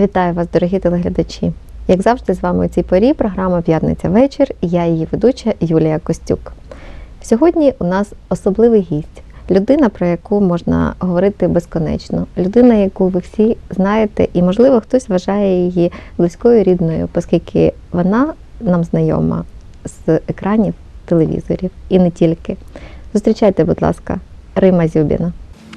Вітаю вас, дорогі телеглядачі. Як завжди, з вами у цій порі програма П'ятниця вечір я її ведуча Юлія Костюк. Сьогодні у нас особливий гість, людина, про яку можна говорити безконечно, людина, яку ви всі знаєте, і, можливо, хтось вважає її близькою рідною, оскільки вона нам знайома з екранів телевізорів і не тільки. Зустрічайте, будь ласка, Рима Зюбіна.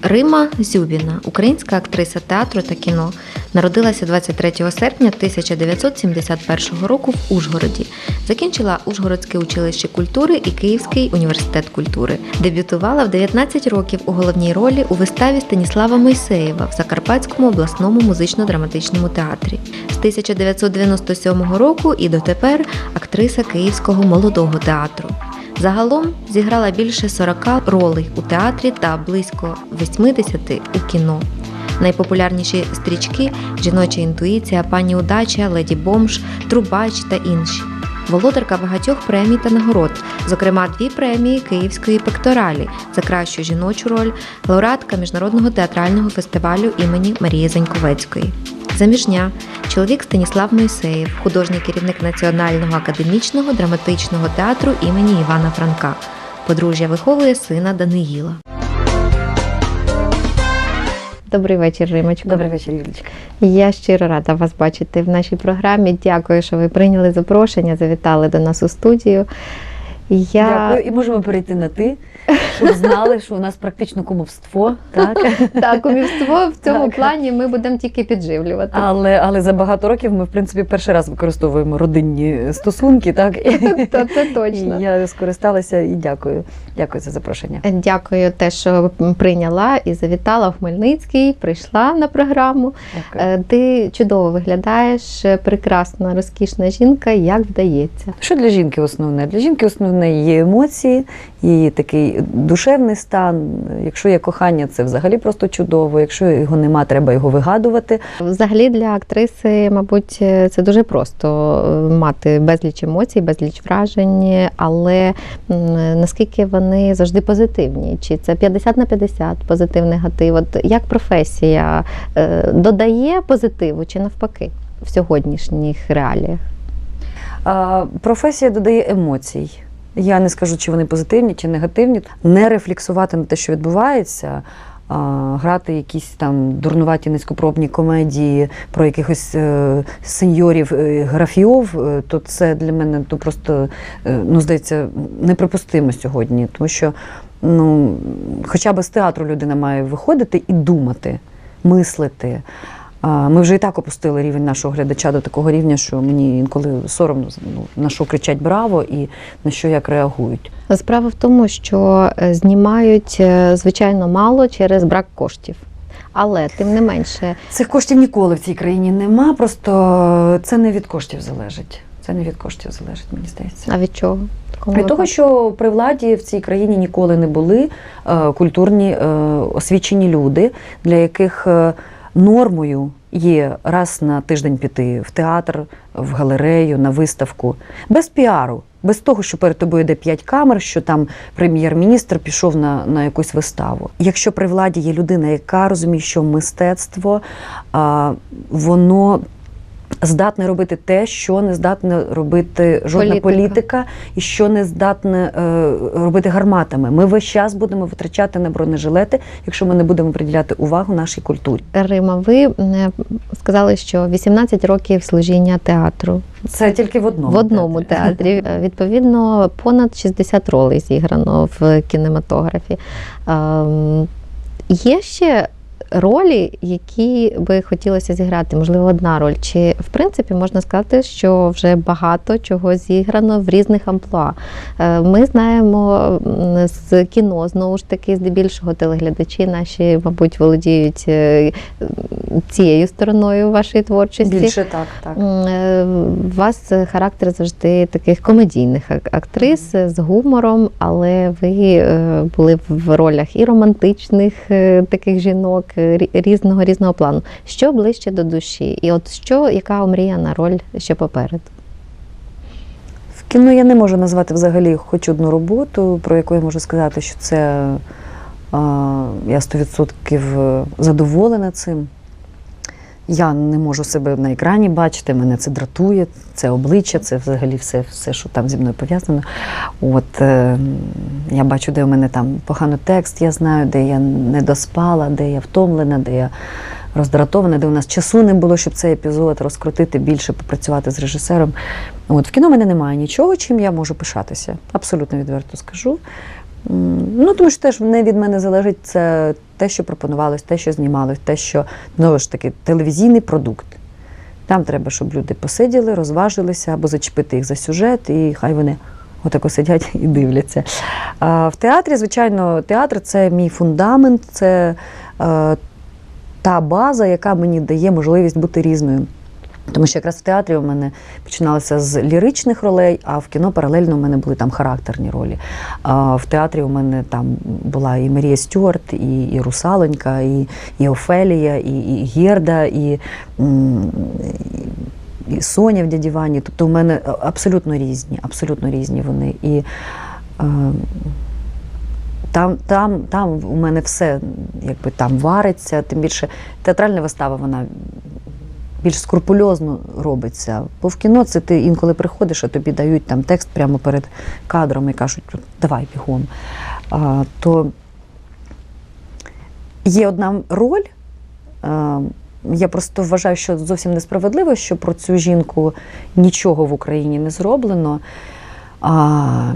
Рима Зюбіна, українська актриса театру та кіно, народилася 23 серпня 1971 року в Ужгороді. Закінчила Ужгородське училище культури і Київський університет культури. Дебютувала в 19 років у головній ролі у виставі Станіслава Мойсеєва в Закарпатському обласному музично-драматичному театрі. З 1997 року і дотепер актриса Київського молодого театру. Загалом зіграла більше 40 ролей у театрі та близько 80 у кіно. Найпопулярніші стрічки жіноча інтуїція, пані удача, леді бомж, трубач та інші. Володарка багатьох премій та нагород, зокрема дві премії Київської пекторалі за кращу жіночу роль, лауреатка міжнародного театрального фестивалю імені Марії Заньковецької. Заміжня чоловік Станіслав Мойсеєв, художній керівник Національного академічного драматичного театру імені Івана Франка. Подружжя виховує сина Даниїла. Добрий вечір, Римочко. Добрий вечір, Юлічка. Я щиро рада вас бачити в нашій програмі. Дякую, що ви прийняли запрошення, завітали до нас у студію. Я... Дякую. І можемо перейти на ти, щоб знали, що у нас практично кумовство, так? Так, кумівство в цьому Так. плані ми будемо тільки підживлювати. Але, але за багато років ми, в принципі, перший раз використовуємо родинні стосунки, так? Та це точно. Я скористалася і дякую. Дякую за запрошення. Дякую те, що прийняла і завітала в Хмельницький, прийшла на програму. Дякую. Е, Ти чудово виглядаєш, е, прекрасна, розкішна жінка, як вдається. Що для жінки основне? Для жінки основне її емоції, її такий душевний стан. Якщо є кохання, це взагалі просто чудово. Якщо його нема, треба його вигадувати. Взагалі для актриси, мабуть, це дуже просто е, мати безліч емоцій, безліч вражень, але наскільки вони завжди позитивні? Чи це 50 на 50 позитив, негатив? От як професія е, додає позитиву чи навпаки в сьогоднішніх реаліях? Професія додає емоцій. Я не скажу, чи вони позитивні, чи негативні. Не рефлексувати на те, що відбувається, а, грати якісь там дурнуваті низькопробні комедії про якихось е, сеньорів е, графіов, е, то це для мене ну, просто е, ну, здається неприпустимо сьогодні. Тому що ну, хоча б з театру людина має виходити і думати, мислити. Ми вже і так опустили рівень нашого глядача до такого рівня, що мені інколи соромно ну, на що кричать браво і на що як реагують. Справа в тому, що е, знімають е, звичайно мало через брак коштів. Але тим не менше, Цих коштів ніколи в цій країні нема. Просто це не від коштів залежить. Це не від коштів залежить, мені здається. а від чого? Від того, що при владі в цій країні ніколи не були е, культурні е, освічені люди, для яких е, нормою є раз на тиждень піти в театр, в галерею, на виставку, без піару. Без того, що перед тобою йде п'ять камер, що там прем'єр-міністр пішов на, на якусь виставу. Якщо при владі є людина, яка розуміє, що мистецтво а, воно здатне робити те, що не здатне робити жодна Політика. політика, і що не здатне е, робити гарматами. Ми весь час будемо витрачати на бронежилети, якщо ми не будемо приділяти увагу нашій культурі. Рима, ви е, сказали, що 18 років служіння театру Це тільки в одному в одному театрі. Е, Відповідно, понад 60 ролей зіграно в кінематографі. Ем, Є ще ролі, які би хотілося зіграти, можливо, одна роль. Чи в принципі можна сказати, що вже багато чого зіграно в різних амплуа? Е, Ми знаємо з кіно, знову ж таки, здебільшого телеглядачі наші, мабуть, володіють е, цією стороною вашої творчості. Більше так, так. Е, У вас характер завжди таких комедійних актрис з гумором, але ви е, були в ролях і романтичних е, таких жінок е, різного різного плану. Що ближче до душі? І от що, яка омріяна роль ще попереду? В кіно я не можу назвати взагалі хоч одну роботу, про яку я можу сказати, що це я 100% задоволена цим. Я не можу себе на екрані бачити, мене це дратує, це обличчя, це взагалі все, все що там зі мною пов'язано. От е, я бачу, де у мене там поганий текст, я знаю, де я не доспала, де я втомлена, де я роздратована, де у нас часу не було, щоб цей епізод розкрутити більше, попрацювати з режисером. От в кіно в мене немає нічого, чим я можу пишатися. Абсолютно відверто скажу. Ну, тому що теж не від мене залежить це те, що пропонувалось, те, що знімалось, те, що знову ж таки телевізійний продукт. Там треба, щоб люди посиділи, розважилися або зачепити їх за сюжет, і хай вони отако сидять і дивляться. А в театрі, звичайно, театр це мій фундамент, це е, та база, яка мені дає можливість бути різною. Тому що якраз в театрі у мене починалося з ліричних ролей, а в кіно паралельно у мене були там характерні ролі. А в театрі у мене там була і Марія Стюарт, і, і Русалонька, і, і Офелія, і, і Герда, і, і Соня в дяді Вані. Тобто у мене абсолютно різні, абсолютно різні вони. І е, там, там, там у мене все якби там вариться, тим більше театральна вистава, вона більш скрупульозно робиться. Бо в кіно це ти інколи приходиш, а тобі дають там текст прямо перед кадром і кажуть, давай бігом. А, то є одна роль. А, я просто вважаю, що зовсім несправедливо, що про цю жінку нічого в Україні не зроблено. А,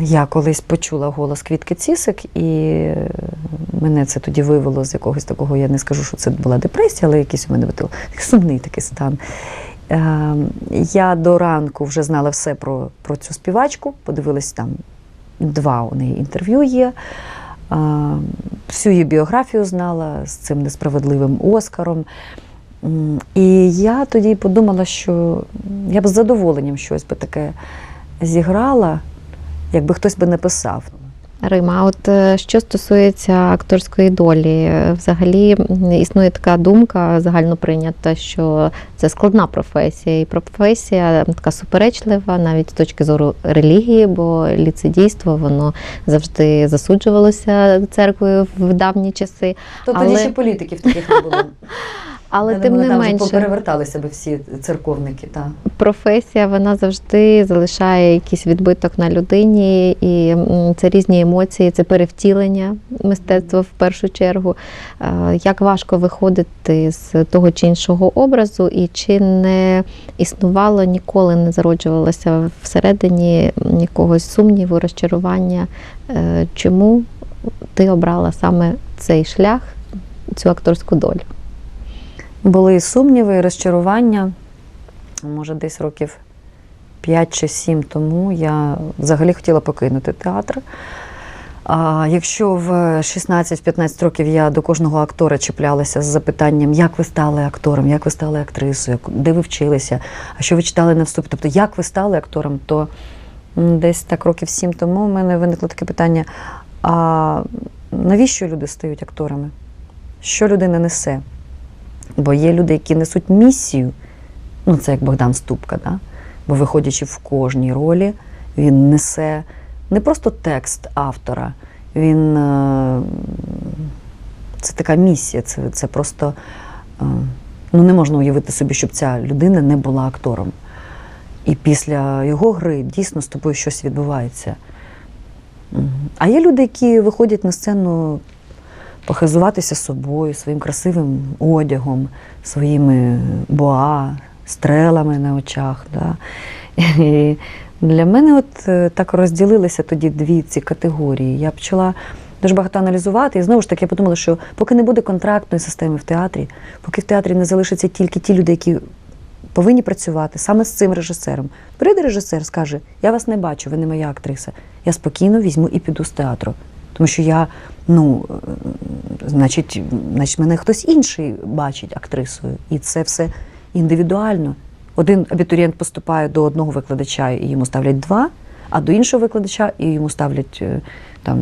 я колись почула голос Квітки Цісик, і мене це тоді вивело з якогось такого, я не скажу, що це була депресія, але якийсь у мене от сумний такий стан. Е, я до ранку вже знала все про, про цю співачку, подивилась там два у неї інтерв'ю є. Е, всю її біографію знала з цим несправедливим Оскаром. І я тоді подумала, що я б з задоволенням щось би таке зіграла, якби хтось би написав. Рима, а от е, що стосується акторської долі, е, взагалі існує така думка загально прийнята, що це складна професія, і професія така суперечлива навіть з точки зору релігії, бо ліцедійство воно завжди засуджувалося церквою в давні часи. То Але- ще політиків таких не було. Але Я тим не там менше попереверталися би всі церковники. Та. професія вона завжди залишає якийсь відбиток на людині, і це різні емоції, це перевтілення мистецтва в першу чергу. Е, Як важко виходити з того чи іншого образу, і чи не існувало ніколи не зароджувалося всередині якогось сумніву, розчарування? Е, Чому ти обрала саме цей шлях, цю акторську долю? Були і сумніви, і розчарування. Може, десь років 5 чи 7 тому я взагалі хотіла покинути театр. А якщо в 16-15 років я до кожного актора чіплялася з запитанням, як ви стали актором, як ви стали актрисою, де ви вчилися, а що ви читали на вступі, тобто як ви стали актором, то десь так років 7 тому в мене виникло таке питання: а навіщо люди стають акторами? Що людина несе? Бо є люди, які несуть місію, ну це як Богдан Ступка, да? бо виходячи в кожній ролі, він несе не просто текст автора, він е, це така місія, це, це просто е, ну, не можна уявити собі, щоб ця людина не була актором. І після його гри дійсно з тобою щось відбувається. А є люди, які виходять на сцену похизуватися собою, своїм красивим одягом, своїми боа, стрелами на очах. Да? І для мене от е, так розділилися тоді дві ці категорії. Я почала дуже багато аналізувати, і знову ж таки я подумала, що поки не буде контрактної системи в театрі, поки в театрі не залишаться тільки ті люди, які повинні працювати саме з цим режисером. Прийде режисер, скаже: Я вас не бачу, ви не моя актриса. Я спокійно візьму і піду з театру. Тому що я, ну, е, значить, значить, мене хтось інший бачить актрисою. І це все індивідуально. Один абітурієнт поступає до одного викладача і йому ставлять два, а до іншого викладача і йому ставлять е, там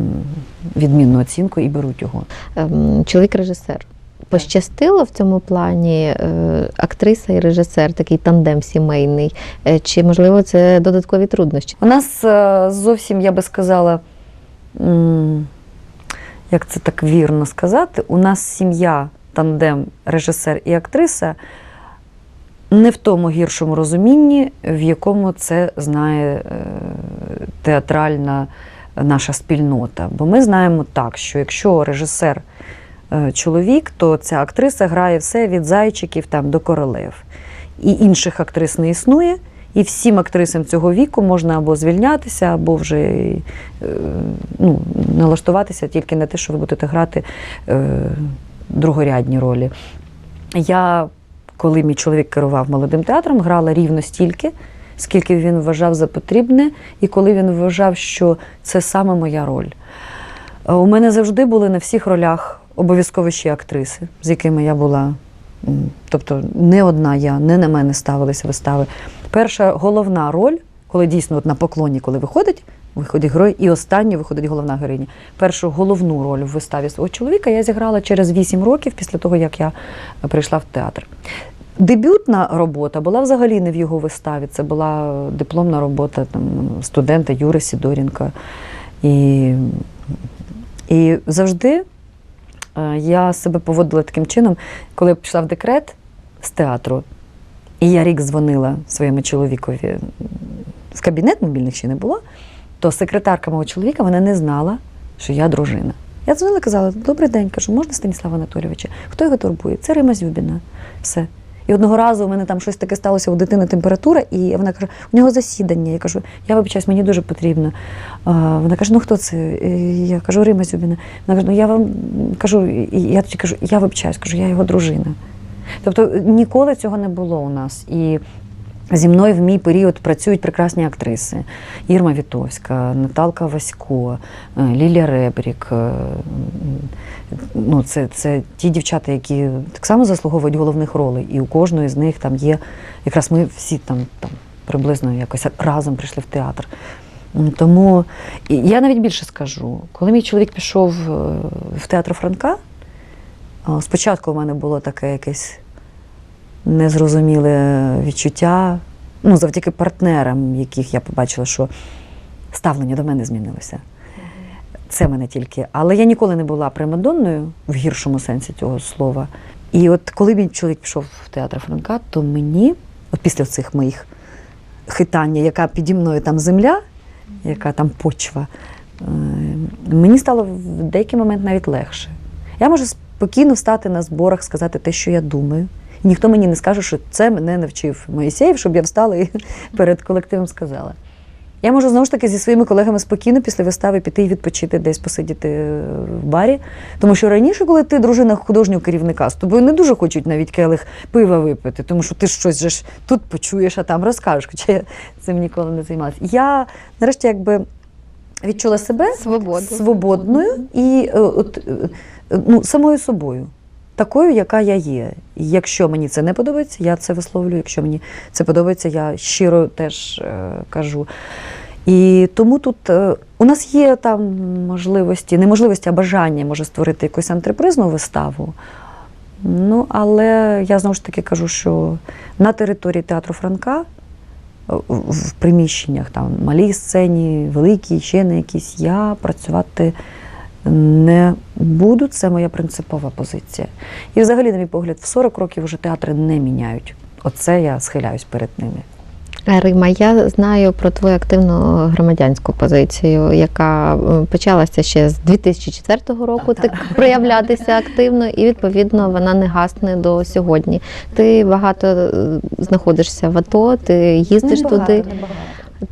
відмінну оцінку і беруть його. ем, чоловік-режисер. Пощастило в цьому плані е, актриса і режисер, такий тандем сімейний. Чи можливо це додаткові труднощі? У нас зовсім, я би сказала, як це так вірно сказати, у нас сім'я тандем режисер і актриса не в тому гіршому розумінні, в якому це знає е, театральна наша спільнота. Бо ми знаємо так, що якщо режисер е, чоловік, то ця актриса грає все від зайчиків там, до королев. І інших актрис не існує. І всім актрисам цього віку можна або звільнятися, або вже е, ну, налаштуватися тільки на те, що ви будете грати е, другорядні ролі. Я, коли мій чоловік керував молодим театром, грала рівно стільки, скільки він вважав за потрібне, і коли він вважав, що це саме моя роль. Е, У мене завжди були на всіх ролях обов'язково ще актриси, з якими я була. Тобто не одна я, не на мене ставилися вистави. Перша головна роль, коли дійсно от на поклоні, коли виходить, виходить герой, і останнє виходить головна героїня. Першу головну роль в виставі свого чоловіка я зіграла через 8 років після того, як я прийшла в театр. Дебютна робота була взагалі не в його виставі. Це була дипломна робота там, студента Юри Сідоренка. І, і завжди я себе поводила таким чином, коли я пішла в декрет з театру, і я рік дзвонила своєму чоловікові в кабінет, мобільних ще не було, то секретарка мого чоловіка вона не знала, що я дружина. Я дзвонила і казала: Добрий день, кажу, можна Станіслава Анатолійовича? Хто його турбує? Це Рима Зюбіна. Все. І одного разу у мене там щось таке сталося у дитини температура, і вона каже: у нього засідання. Я кажу, я вибачаюсь, мені дуже потрібно. А, вона каже: ну хто це? Я кажу, Рима Зюбіна. Вона каже, ну я вам кажу, я тоді кажу, я вибачаюсь, кажу, я його дружина. Тобто ніколи цього не було у нас. І Зі мною в мій період працюють прекрасні актриси: Ірма Вітовська, Наталка Васько, е, Лілія Ребрік. е, Ну, це, це ті дівчата, які так само заслуговують головних ролей. І у кожної з них там є. Якраз ми всі там, там приблизно якось разом прийшли в театр. Тому я навіть більше скажу, коли мій чоловік пішов е, в театр Франка, спочатку в мене було таке якесь незрозуміле відчуття. Ну, завдяки партнерам, яких я побачила, що ставлення до мене змінилося. Це мене тільки. Але я ніколи не була примадонною в гіршому сенсі цього слова. І от коли мій чоловік пішов в театр Франка, то мені, от після цих моїх хитання, яка піді мною там земля, яка там почва, е, мені стало в деякий момент навіть легше. Я можу спокійно встати на зборах, сказати те, що я думаю. І ніхто мені не скаже, що це мене навчив Моїсеєв, щоб я встала і перед колективом сказала. Я можу знову ж таки зі своїми колегами спокійно після вистави піти і відпочити десь посидіти е, в барі. Тому що раніше, коли ти дружина художнього керівника, з тобою не дуже хочуть навіть келих пива випити, тому що ти щось же ж тут почуєш, а там розкажеш. Хоча я цим ніколи не займалася. Я нарешті якби відчула себе Свободу. свободною і е, от, е, ну, самою собою, такою, яка я є. І якщо мені це не подобається, я це висловлюю. Якщо мені це подобається, я щиро теж е, кажу. І тому тут е, у нас є там можливості, не можливості, а бажання може створити якусь антрепризну виставу. Ну, але я знову ж таки кажу, що на території театру Франка в- в приміщеннях, там малій сцені, великій, ще на якісь, я працювати не буду. Це моя принципова позиція. І взагалі, на мій погляд, в 40 років вже театри не міняють. Оце я схиляюсь перед ними. Рима, я знаю про твою активну громадянську позицію, яка е, почалася ще з 2004 року так проявлятися активно, і відповідно вона не гасне до сьогодні. Ти багато е, знаходишся в АТО, ти їздиш туди. Ну,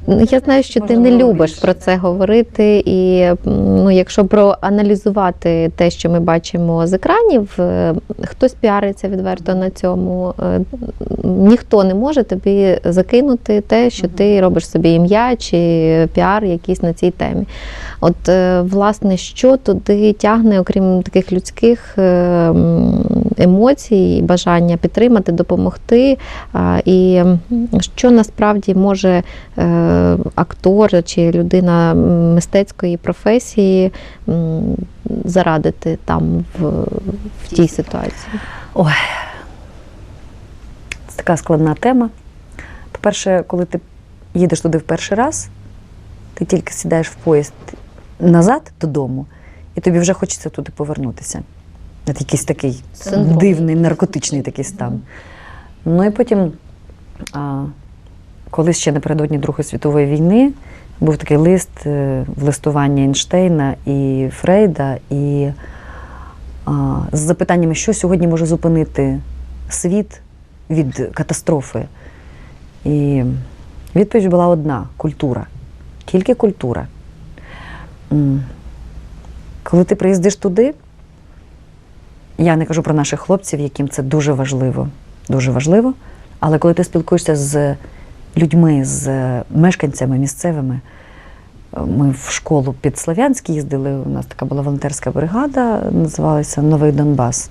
Я знаю, що ти не любиш більше. про це говорити, і ну, якщо проаналізувати те, що ми бачимо з екранів, е, хтось піариться відверто на цьому. е, Ніхто не може тобі закинути те, що ти робиш собі ім'я чи піар якийсь на цій темі. От, е, власне, що туди тягне, окрім таких людських емоцій, бажання підтримати, допомогти, і що насправді може актор чи людина мистецької професії зарадити там в, в тій ситуації? Ой, це така складна тема. По-перше, коли ти їдеш туди в перший раз, ти тільки сідаєш в поїзд назад додому, і тобі вже хочеться туди повернутися. Це якийсь такий Синдром. дивний, наркотичний такий стан. Ну і потім, а, коли ще напередодні Другої світової війни, був такий лист е, в листування Ейнштейна і Фрейда, і а, з запитаннями, що сьогодні може зупинити світ від катастрофи. І відповідь була одна культура. Тільки культура. Коли ти приїздиш туди, я не кажу про наших хлопців, яким це дуже важливо. Дуже важливо. Але коли ти спілкуєшся з людьми, з мешканцями місцевими, ми в школу під Слов'янськ їздили. У нас така була волонтерська бригада, називалася Новий Донбас.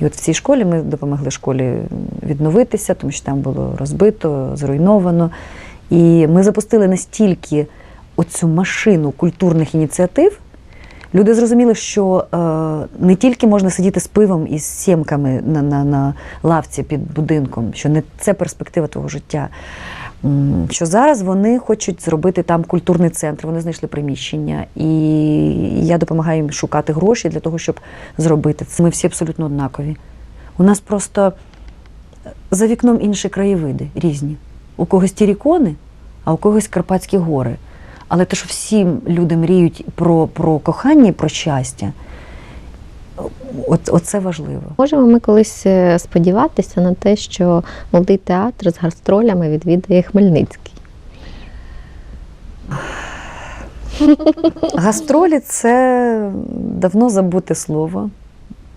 І от в цій школі ми допомогли школі відновитися, тому що там було розбито, зруйновано. І ми запустили настільки оцю машину культурних ініціатив. Люди зрозуміли, що е, не тільки можна сидіти з пивом і з сімками на, на, на лавці під будинком, що не це перспектива твого життя. Що зараз вони хочуть зробити там культурний центр, вони знайшли приміщення, і я допомагаю їм шукати гроші для того, щоб зробити це. Ми всі абсолютно однакові. У нас просто за вікном інші краєвиди різні. У когось тірікони, а у когось Карпатські гори. Але те, що всі люди мріють про, про кохання, і про щастя, от, оце важливо. Можемо ми колись е, сподіватися на те, що молодий театр з гастролями відвідає Хмельницький. Гастролі це давно забуте слово.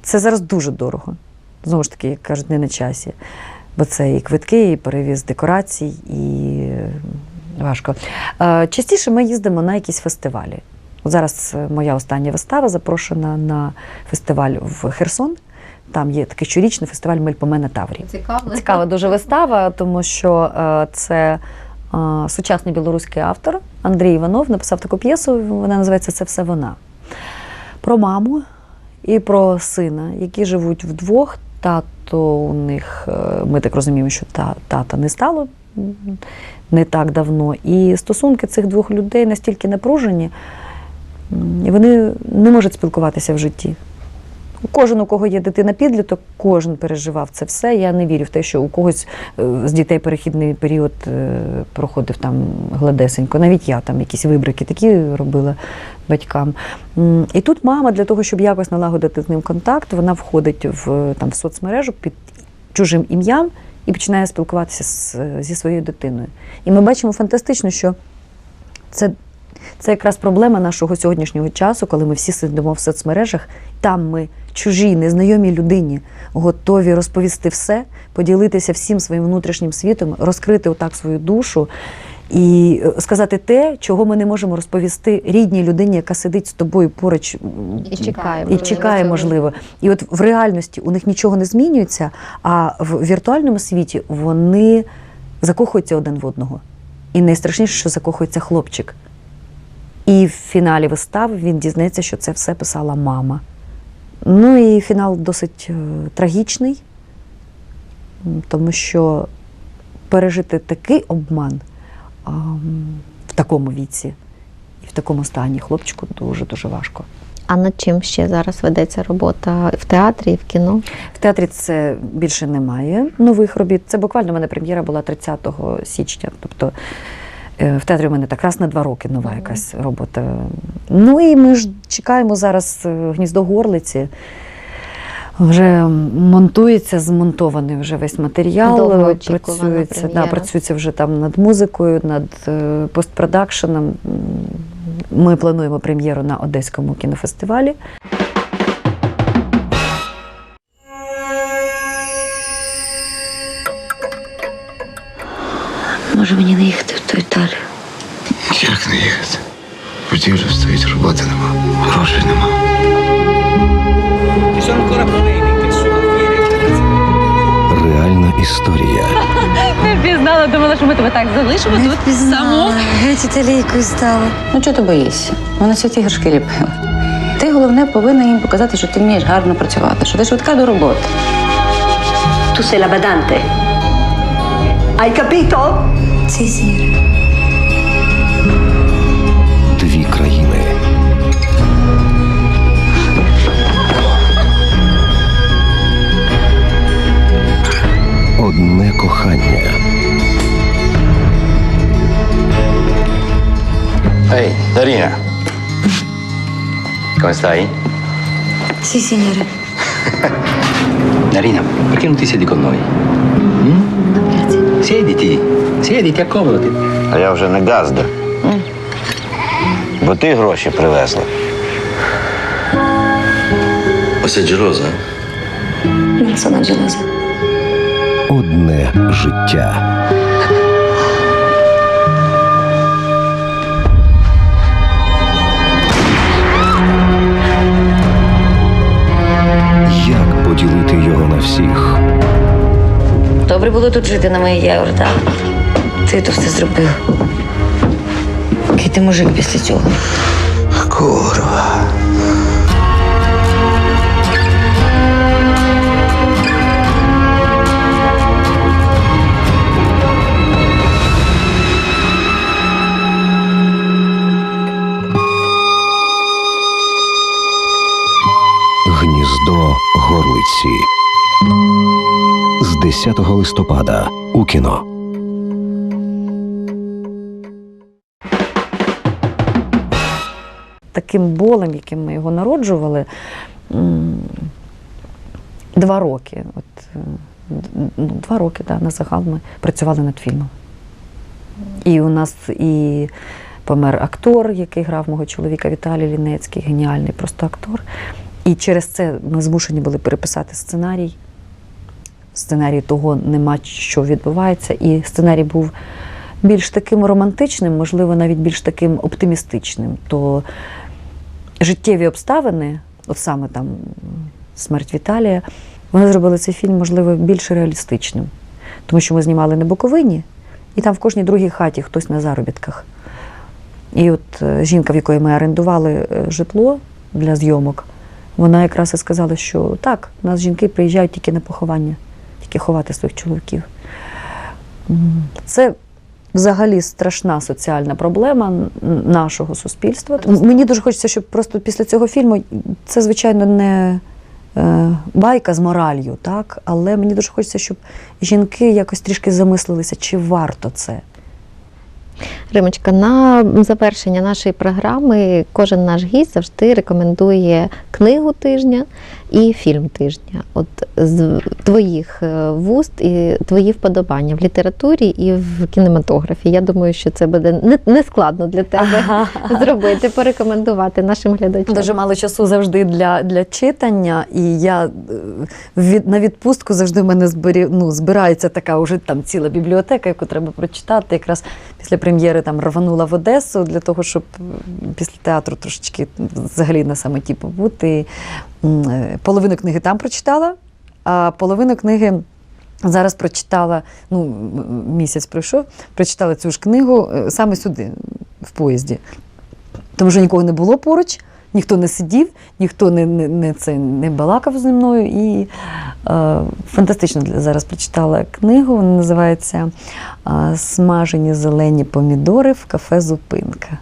Це зараз дуже дорого. Знову ж таки, як кажуть, не на часі. Бо це і квитки, і перевіз декорацій, і важко. Е, Частіше ми їздимо на якісь фестивалі. Зараз е, моя остання вистава запрошена на фестиваль в Херсон. Там є такий щорічний фестиваль Мельпомена Таврі. Цікаво. Цікава дуже вистава, тому що е, це сучасний білоруський автор Андрій Іванов написав таку п'єсу. Вона називається Це все вона. Про маму і про сина, які живуть вдвох. Тато у них, ми так розуміємо, що та, тата не стало не так давно. І стосунки цих двох людей настільки напружені, вони не можуть спілкуватися в житті. Кожен, у кого є дитина підліток, кожен переживав це все. Я не вірю в те, що у когось е, з дітей перехідний період е, проходив там гладесенько. Навіть я там якісь вибрики такі робила батькам. І тут мама для того, щоб якось налагодити з ним контакт, вона входить в там в соцмережу під чужим ім'ям і починає спілкуватися з, зі своєю дитиною. І ми бачимо фантастично, що це це якраз проблема нашого сьогоднішнього часу, коли ми всі сидимо в соцмережах. Там ми чужій, незнайомій людині готові розповісти все, поділитися всім своїм внутрішнім світом, розкрити отак свою душу і е, сказати те, чого ми не можемо розповісти рідній людині, яка сидить з тобою поруч І чекає, і можливо, чекає, можливо. І от в реальності у них нічого не змінюється, а в віртуальному світі вони закохуються один в одного. І найстрашніше, що закохується хлопчик. І в фіналі вистави він дізнається, що це все писала мама. Ну і фінал досить е, трагічний, тому що пережити такий обман в такому віці і в такому стані хлопчику дуже-дуже важко. А над чим ще зараз ведеться робота в театрі і в кіно? В театрі це більше немає нових робіт. Це буквально в мене прем'єра була 30 січня. Тобто е, в театрі у мене так раз на два роки нова якась робота. Ну і ми ж чекаємо зараз е, гніздо горлиці. Вже монтується, змонтований вже весь матеріал. Працюється, да, працюється вже там над музикою, над е, постпродакшеном. Ми плануємо прем'єру на Одеському кінофестивалі. Може мені не їхати в ту Італію? Як не їхати? Будівля стоїть, роботи нема, грошей нема. Sono ancora problemi che sono Реальна історія. Не впізнала, думала, що ми тебе так залишимо тут саму. Геть італійкою стала. Ну чого ти боїшся? Вона святі гіршки ліпила. Ти головне повинна їм показати, що ти вмієш гарно працювати, що ти швидка до роботи. Tu sei la badante. Hai capito? Sì, sì. Кохання. Ehi, Darina. Come stai? Sì, signore. Darina, perché non ti siedi con noi? Mm? Grazie. Siediti, siediti, accomodati. А я вже не газда. Бо ти гроші привезла. Ma sei? Non sono gelosa. Одне життя. Як поділити його на всіх? Добре було тут жити на моїй євро. Ти то все зробив. Який ти мужик після цього? Курва. 10 листопада у кіно. таким болем, яким ми його народжували, два роки. От, е, ну, два роки да, на загал ми працювали над фільмом. І у нас і помер актор, який грав мого чоловіка Віталій Лінецький, геніальний просто актор. І через це ми змушені були переписати сценарій. Сценарій того нема, що відбувається. І сценарій був більш таким романтичним, можливо, навіть більш таким оптимістичним. То життєві обставини, от саме там смерть Віталія, вони зробили цей фільм, можливо, більш реалістичним. Тому що ми знімали на Буковині, і там в кожній другій хаті хтось на заробітках. І от е, жінка, в якої ми орендували е, житло для зйомок, вона якраз і сказала, що так, у нас жінки приїжджають тільки на поховання, тільки ховати своїх чоловіків. Це взагалі страшна соціальна проблема нашого суспільства. Мені дуже хочеться, щоб просто після цього фільму це, звичайно, не е, байка з моралью, так? але мені дуже хочеться, щоб жінки якось трішки замислилися, чи варто це. Римочка, на завершення нашої програми кожен наш гість завжди рекомендує книгу тижня і фільм тижня. От з твоїх е, вуст і твої вподобання в літературі і в кінематографі. Я думаю, що це буде не, складно для тебе зробити, порекомендувати нашим глядачам. Дуже мало часу завжди для, для читання, і я е, від, на відпустку завжди в мене збері, ну, збирається така уже там ціла бібліотека, яку треба прочитати. Якраз після прем'єри там рванула в Одесу для того, щоб після театру трошечки взагалі на самоті побути. Е, Половину книги там прочитала, а половину книги. Зараз прочитала, ну, місяць пройшов, прочитала цю ж книгу е, саме сюди, в поїзді. Тому що нікого не було поруч, ніхто не сидів, ніхто не, не, не, це, не балакав зі мною. І е, фантастично зараз прочитала книгу. Вона називається е, Смажені зелені помідори в кафе Зупинка.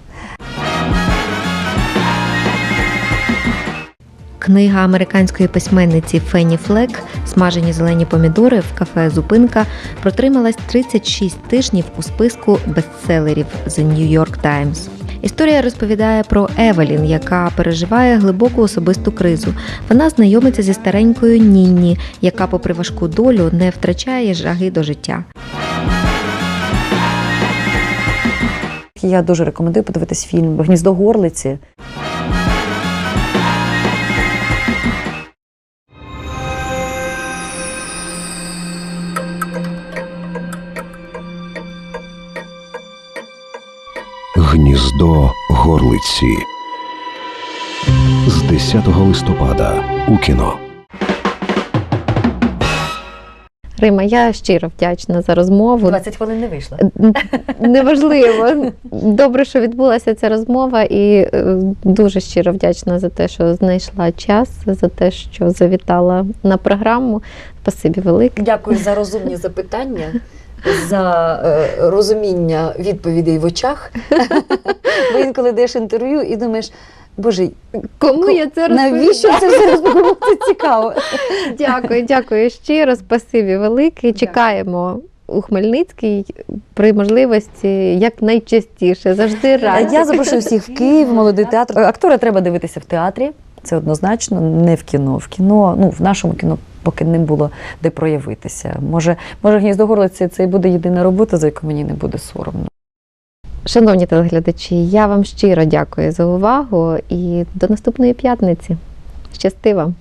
Книга американської письменниці Фенні Флек Смажені зелені помідори в кафе Зупинка протрималась 36 тижнів у списку бестселерів The New York Times. Історія розповідає про Евелін, яка переживає глибоку особисту кризу. Вона знайомиться зі старенькою Нінні, яка, попри важку долю, не втрачає жаги до життя. Я дуже рекомендую подивитись фільм Гніздо горлиці. Гніздо горлиці з 10 листопада у кіно. Рима, я щиро вдячна за розмову. 20 хвилин не вийшло. Неважливо. Добре, що відбулася ця розмова, і е, дуже щиро вдячна за те, що знайшла час, за те, що завітала на програму. Спасибі велике. Дякую за розумні запитання, за е, розуміння відповідей в очах. Бо інколи даєш інтерв'ю і думаєш, Боже, Кому я це навіщо це все розповідати? Це цікаво. Дякую, дякую щиро, спасибі велике. Чекаємо у Хмельницький при можливості якнайчастіше, завжди раді. Я запрошую всіх в Київ, молодий театр. Актора треба дивитися в театрі. Це однозначно, не в кіно. В кіно, ну в нашому кіно поки не було де проявитися. Може, може, гніздо горлиці це і буде єдина робота, за яку мені не буде соромно. Шановні телеглядачі, я вам щиро дякую за увагу і до наступної п'ятниці. Щасти вам!